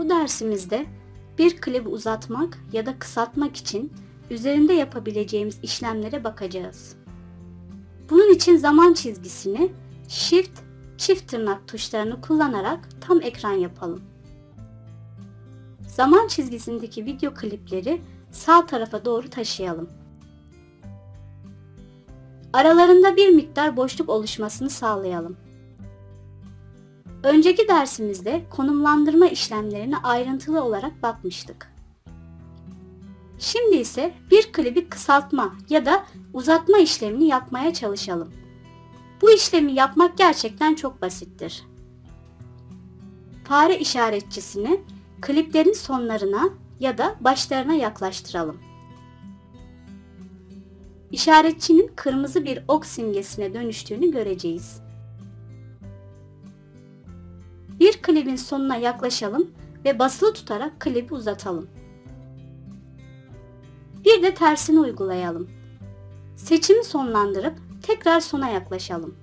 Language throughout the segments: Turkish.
Bu dersimizde bir klibi uzatmak ya da kısaltmak için üzerinde yapabileceğimiz işlemlere bakacağız. Bunun için zaman çizgisini Shift çift tırnak tuşlarını kullanarak tam ekran yapalım. Zaman çizgisindeki video klipleri sağ tarafa doğru taşıyalım. Aralarında bir miktar boşluk oluşmasını sağlayalım. Önceki dersimizde konumlandırma işlemlerine ayrıntılı olarak bakmıştık. Şimdi ise bir klibi kısaltma ya da uzatma işlemini yapmaya çalışalım. Bu işlemi yapmak gerçekten çok basittir. Fare işaretçisini kliplerin sonlarına ya da başlarına yaklaştıralım. İşaretçinin kırmızı bir ok simgesine dönüştüğünü göreceğiz. Klibin sonuna yaklaşalım ve basılı tutarak klibi uzatalım. Bir de tersini uygulayalım. Seçimi sonlandırıp tekrar sona yaklaşalım.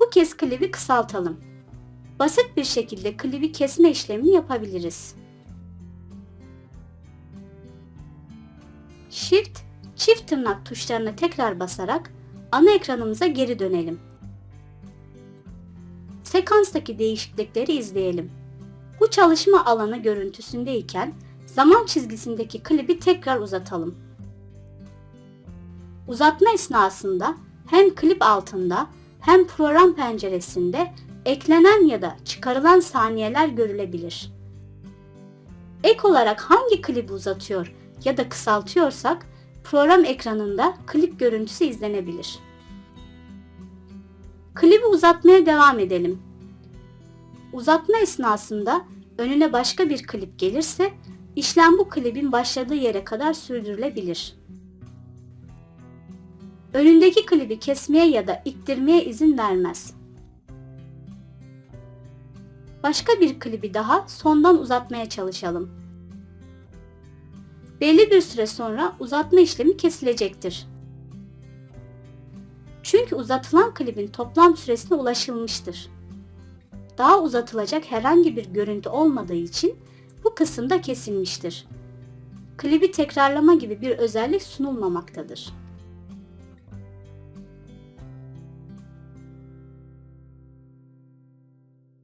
Bu kez klibi kısaltalım. Basit bir şekilde klibi kesme işlemini yapabiliriz. Shift, çift tırnak tuşlarına tekrar basarak ana ekranımıza geri dönelim. Sekanstaki değişiklikleri izleyelim. Bu çalışma alanı görüntüsündeyken zaman çizgisindeki klibi tekrar uzatalım. Uzatma esnasında hem klip altında hem program penceresinde eklenen ya da çıkarılan saniyeler görülebilir. Ek olarak hangi klibi uzatıyor ya da kısaltıyorsak program ekranında klip görüntüsü izlenebilir. Klibi uzatmaya devam edelim. Uzatma esnasında önüne başka bir klip gelirse işlem bu klibin başladığı yere kadar sürdürülebilir. Önündeki klibi kesmeye ya da ittirmeye izin vermez. Başka bir klibi daha sondan uzatmaya çalışalım. Belli bir süre sonra uzatma işlemi kesilecektir. Çünkü uzatılan klibin toplam süresine ulaşılmıştır. Daha uzatılacak herhangi bir görüntü olmadığı için bu kısımda kesilmiştir. Klibi tekrarlama gibi bir özellik sunulmamaktadır.